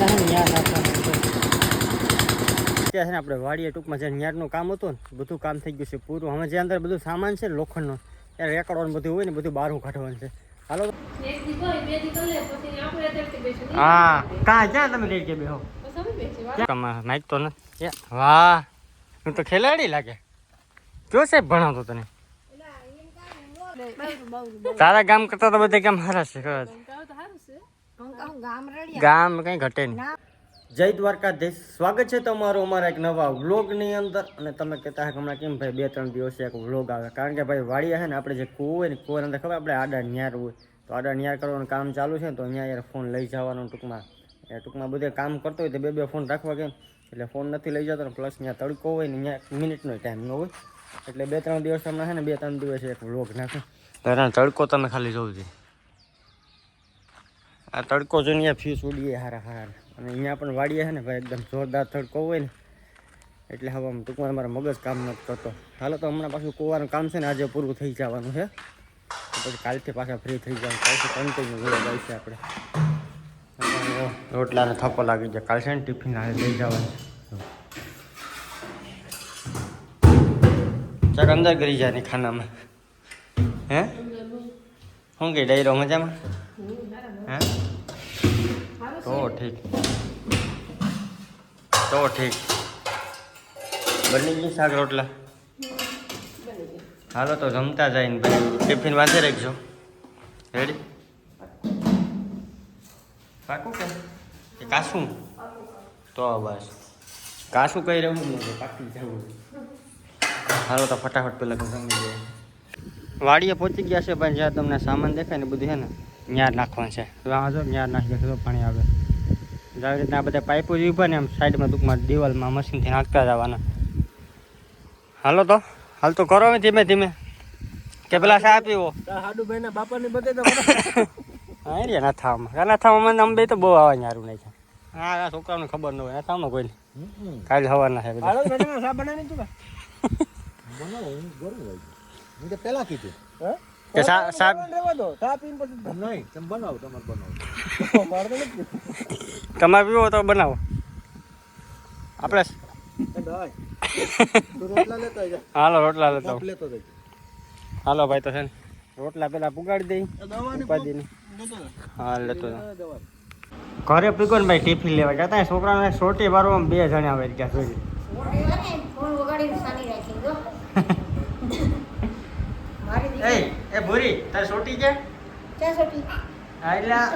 રીતના છે ને છે ત્યાં છે ને આપણે વાડીએ ટૂંકમાં જે ન્યારનું કામ હતું ને બધું કામ થઈ ગયું છે પૂરું. હવે જે અંદર બધું સામાન છે ને લોખંડનો ત્યારે રેકડવાનું બધું હોય ને બધું બહારનું કાઢવાનું છે. હાલો. હા કાં ક્યાં તમે લઈ ગયા બેહો માઇક તો નથી વાહ હું તો ખેલાડી લાગે. કયો સાહેબ ભણાવતો તને તારા ગામ કરતા તો બધા કેમ સારા છે. ગામ કઈ ઘટે નહીં. જય દ્વારકાધીશ. સ્વાગત છે તમારું અમારા એક નવા વ્લોગની અંદર. અને તમે કહેતા હે કે હમણાં કેમ ભાઈ બે ત્રણ દિવસે એક વ્લોગ આવે? કારણ કે ભાઈ વાડિયા છે ને આપણે જે કૂવો હોય ને કૂવાની અંદર ખબર આપણે આડા ન્યાર હોય. તો આડા ન્યાર કરવાનું કામ ચાલુ છે ને તો અહીંયા યાર ફોન લઈ જવાનું ટૂંકમાં. એ ટૂંકમાં બધે કામ કરતો હોય તો બે બે ફોન રાખવા કેમ એટલે ફોન નથી લઈ જતો પ્લસ ત્યાં તડકો હોય ને ત્યાં એક મિનિટનો ટાઈમ ન હોય. એટલે બે ત્રણ દિવસ હમણાં છે ને બે ત્રણ દિવસે એક વ્લોગ નાખે. તડકો તમે ખાલી જોવું જોઈએ આ તડકો જોઈને ફ્યુઝ ઉડીએ હારા હારા. અને અહીંયા પણ વાડીએ છે ને ભાઈ, એકદમ જોરદાર તડકો હોય ને. એટલે હવે ટૂંકમાં મારા મગજ કામ નથી કરતો. હાલો તો હમણાં પાછું કોવાનું કામ છે ને, આજે પૂરું થઈ જવાનું છે. પછી કાલથી પાછા ફ્રી થઈ જવાનું. કાલથી કન્ટિન્યુ વેળ જાય છે આપણે રોટલાને થપ્પો લાગી જાય કાલ છે ને ટિફિન આજે લઈ જવાનું ચાક અંદર ગરી જાય ખાનામાં. હે? શું કે, ડાયરો મજામાં? તો ઠીક. તો ઠીક. બની ગઈ શાક રોટલા? હાલો તો જમતા જાય ને ભાઈ ટિફિન વાંચે રાખજો. રેડી પાકું કે? કાશું તો બસ. કાશું કઈ રહેવું નહીં પાકી જવું. હાલો તો ફટાફટ પેલા જમી લઈએ. વાડીએ પહોંચી ગયા છે પણ જ્યાં તમને સામાન દેખાય ને બધું છે ને ન્યાર નાખવાનું છે. આ જો ન્યાર નાખી તો પાણી આવે. આવી રીતના આ બધા પાઇપો જ ઊભા ને એમ સાઈડમાં ટૂંકમાં દિવાલમાં મશીનથી નાખતા જવાના. હાલો તો હાલ તો કરો ધીમે ધીમે. કે પેલા ચા પીવો. હાડુભાઈ ના બાપા ની બધે તો હા રે નાથામાં. નાથામાં મને અંબે તો બહુ આવવા ન્યારું નહીં છે. હા આ છોકરાઓને ખબર ન હોય. નાથામાં કોઈ કાલે સવારના છે બધા. સા બનાવી તો પેલા કીધું. હે? કે સા સા રેવા દો. ચા પછી નહીં તમે બનાવો તમારે બનાવો? મારે તો નથી. તમારે પીવો તો બનાવો. આપણે હાલો રોટલા લેતો હાલો ભાઈ તો છે ને રોટલા પેલા પુગાડી દઈ ઉપાધિની હા લેતો ઘરે પીગો ને ભાઈ ટિફિન લેવા જતા છોકરાને સોટી મારવા બે જણા આવે ગયા જોઈ ફોન વગાડીને સાની રાખી દો મારી એ દીકરી તાર ભૂરી? તારે સોટી છે? ક્યાં સોટી? આયલા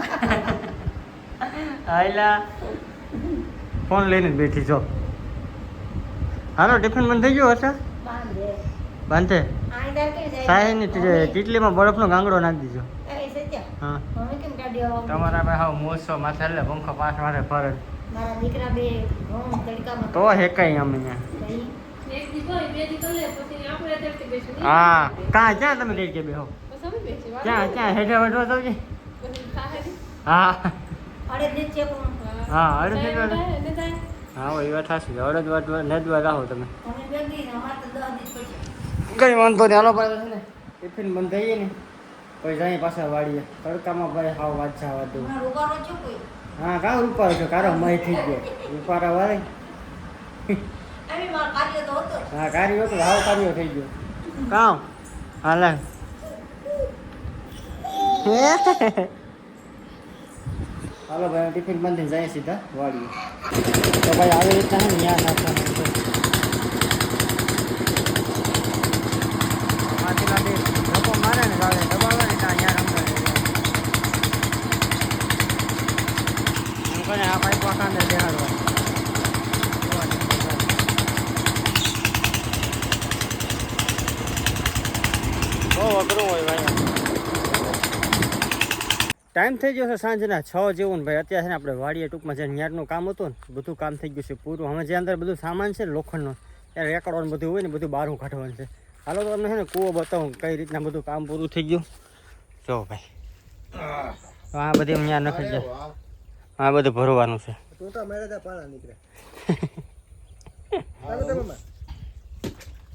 આયલા ફોન લઈને જ બેઠી છો. હાલો ટિફિન બંધ થઈ ગયો હશે? બાંધે. સાહેબની કે જાય? સાહેબની ટીટલીમાં બરફનો ગાંગડો નાખી દીધો. હા. મમ્મી કેમ કાઢ્યો તમારા ભાઈ હાવ મોસો માથે એટલે પંખો પાંચ માથે ફરે. મારા દીકરા બે ઘઉં તડકામાં તો હેકાઈ અમે. હા. કાં ક્યાં તમે લઈ કે બેહો વાત ક્યાં ક્યાં હેઠે વઢવા તો નહીં. હા. હા, અડદ. હા એ વાત સાચી અડદ વાટવા નેદવા રાહો તમે. કઈ વાંધો નહીં હાલો ભાઈ છે ને ટિફિન બંધ થઈએ ને પછી જાય પાછા વાળીએ તડકામાં ભાઈ હાવ વાત છે છો કોઈ? હા કા રૂપારો છો? કારો મય થઈ ગયો. રૂપારા વાળે. હા કાર્ય તો હતો હા કાર્યો તો હાવ કાર્યો થઈ ગયો. કામ હાલે. હાલો ભાઈ ટિફિન બંધ જાય સીધા વાળીએ તો ભાઈ આવી રીતના ને નાખવાનું છે માંથી માંથી લોકો મારે ને ગાવે દબાવે ને ત્યાં ન્યા રમતા રહે. હું કહે આ પાઇપ આખાને બેહાડવા બહુ અઘરું હોય ભાઈ ટાઈમ થઈ ગયો છે સાંજના છ જેવું ને ભાઈ અત્યારે છે ને આપણે વાડીએ ટૂંકમાં જે ન્યારનું કામ હતું ને બધું કામ થઈ ગયું છે પૂરું. હવે જે અંદર બધું સામાન છે ને લોખંડનો ત્યારે રેકડવાનું બધું હોય ને બધું બહારું કાઢવાનું છે. હાલો તો તમને છે ને કૂવો બતાવું કઈ રીતના બધું કામ પૂરું થઈ ગયું. જો ભાઈ આ બધી અહીંયા નખી જાય આ બધું ભરવાનું છે.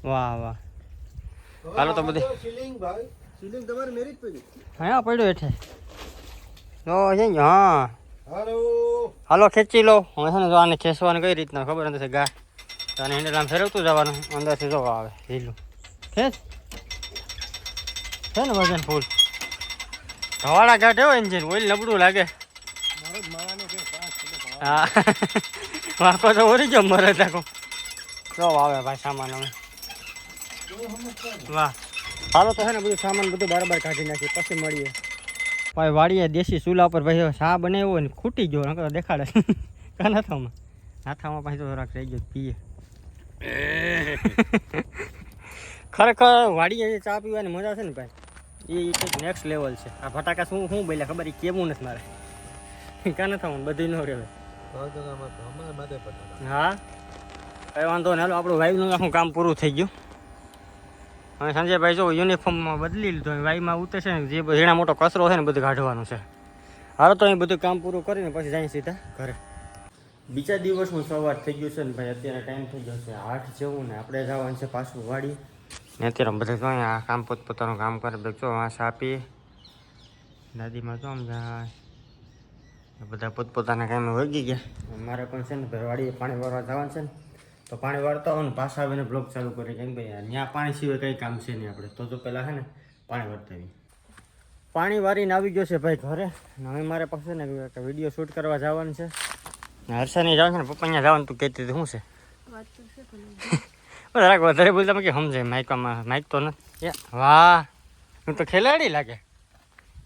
વાહ વાહ. હાલો તો બધી. હા પડ્યો હેઠે. તો છે ને હા. હાલો. હાલો ખેંચી લો. હું છે ને જો આને ખેંચવાનું કઈ રીતના ખબર નથી ગા તો આને હેન્ડલ આમ ફેરવતું જવાનું. અંદરથી જો આવે ઢીલું. ખેંચ. છે ને વજન ફૂલ. ધવાડા ઘાટ એવો એન્જિન ઓઇલ નબળું લાગે. હા. વાંકો તો ઓરી ગયો મરે તાકો જો આવે ભાઈ સામાન અમે વાહ. હાલો તો છે ને બધું સામાન બધું બરાબર કાઢી નાખી પછી મળીએ. ભાઈ વાડીએ દેશી ચૂલા પર ભાઈ શા બનાવ્યો ને ખૂટી ગયો નકર દેખાડે. કનાથામાં નાથામાં પાછી તો થોડાક રહી ગયો પીએ. ખરેખર વાડીએ ચા પીવાની મજા છે ને ભાઈ એ કંઈક નેક્સ્ટ લેવલ છે. આ ફટાકા શું શું બોલ્યા ખબર? એ કેવું નથી મારે. કનાથામાં બધું ન રહેવાય હા? કઈ વાંધો નહીં હાલો આપણું વાઈફનું આખું કામ પૂરું થઈ ગયું. હવે સંજયભાઈ જો યુનિફોર્મમાં બદલી લીધો વાઈમાં ઉતરશે ને, જે ઝીણા મોટો કચરો છે ને બધું કાઢવાનું છે. હાલો તો અહીં બધું કામ પૂરું કરીને પછી જાય સીધા ઘરે. બીજા દિવસનું સવાર થઈ ગયું છે ને ભાઈ, અત્યારે ટાઈમ થઈ ગયો છે આઠ જેવું ને આપણે જવાનું છે પાછું વાડી ને અત્યારે બધા જો આ કામ પોતપોતાનું કામ કરે, બધા જો વાંસ આપી દાદીમાં જો આમ જાય. બધા પોતપોતાના કામે વળગી ગયા. મારે પણ છે ને, ભાઈ વાડીએ પાણી ભરવા જવાનું છે ને. તો પાણી વાળતા હોય ને પાછા આવીને બ્લોક ચાલુ કરી કેમ ભાઈ ત્યાં પાણી સિવાય કંઈ કામ છે નહીં આપણે. તો તો પહેલાં છે ને પાણી વાળતા પાણી વારીને આવી ગયો છે ભાઈ ઘરે. હવે મારે પાસે ને વીડિયો શૂટ કરવા જવાનું છે. હર્ષાની જવાનું છે ને પપ્પા અહીંયા જવાનું તું કહેતી હતી. શું છે? જરાક વધારે બોલતા કે સમજે માઇકમાં માઇક તો નથી વાહ. હું તો ખેલાડી લાગે.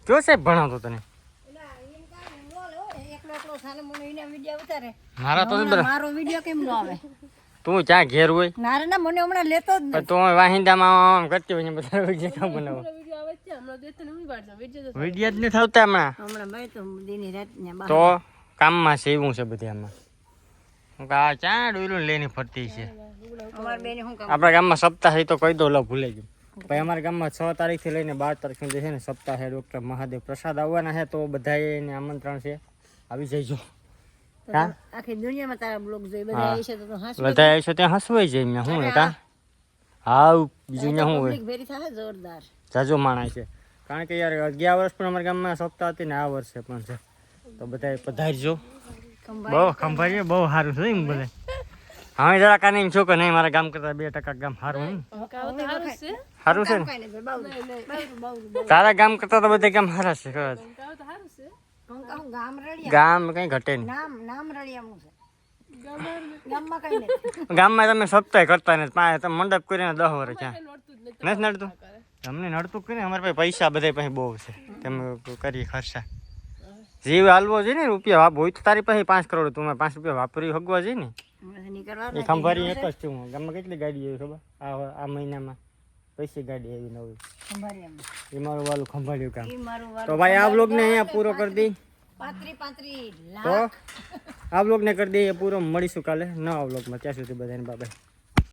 કયો સાહેબ ભણાવતો તને. મારા તો મારો વીડિયો કેમ ન આવે? તું ચા ઘેર હોય? નારે ના મને હમણાં લેતો જ પણ તું વાહિંદામાં આમ કરતી હોય ને બધા વીડિયો કામ બનાવો વીડિયો જ નથી આવતા હમણાં. હમણાં મેં તો દિની રાત તો કામમાં છે એવું છે બધી આમાં. હું કહું, આ ક્યાં લઈને ફરતી છે? અમાર બેને શું કામ આપણા ગામમાં સપ્તાહ તો કહી દો લો ભૂલે ગયું. ભાઈ અમારા ગામમાં છ તારીખથી લઈને બાર તારીખ સુધી છે ને સપ્તાહે ડૉક્ટર મહાદેવ પ્રસાદ આવવાના છે તો બધાએ એને આમંત્રણ છે. આવી જઈજો. આખી દુનિયામાં તારા બ્લોગ જોઈ બધા છે તો બધા છે ત્યાં જાય કા? હાવ બીજું શું હોય? ભેરી થાય જોરદાર. જાજો માણસ છે. કારણ કે યાર અગિયાર વર્ષ પણ અમારા ગામમાં સપ્તાહ હતી ને આ વર્ષે પણ છે. તો બધા પધારજો. બહુ ખંભાઈ બહુ સારું છે એમ બધે. હા જરા કાને એમ છો કે નહીં મારા ગામ કરતા બે ટકા ગામ સારું નહીં સારું છે? ને. તારા ગામ કરતા તો બધા ગામ સારા છે. ગામ રળિયા. કઈ ઘટે નહીં. નામ નામ રળિયાનું છે. ગામમાં તમે સપ્તાહ કરતા નથી. પાંચ તમે મંડપ કરીને દસ વર્ષ છે નથી. નડતું? તમને નડતું કરીને અમારે પાસે પૈસા બધા પાસે બહુ છે. તમે કરીએ ખર્ચા. જીવ હાલવો જોઈએ ને રૂપિયા વાપ હોય તો તારી પાસે પાંચ કરોડ તું પાંચ રૂપિયા વાપરી હગવા જોઈએ ને. એ ખંભારી એક જ છું. ગામમાં કેટલી ગાડી આવી ખબર? આ આ મહિનામાં. પૈસી ગાડી આવી નવી. ખંભાળિયામાં. એ મારું વાલું ખંભાળ્યું કામ. તો ભાઈ આ બ્લોગને અહીંયા પૂરો કરી દઈ પાંત્રી પાંત્રી તો આ બ્લોગને કરી દઈએ પૂરો મળીશું કાલે નવા બ્લોગમાં ત્યાં સુધી બધાને બાય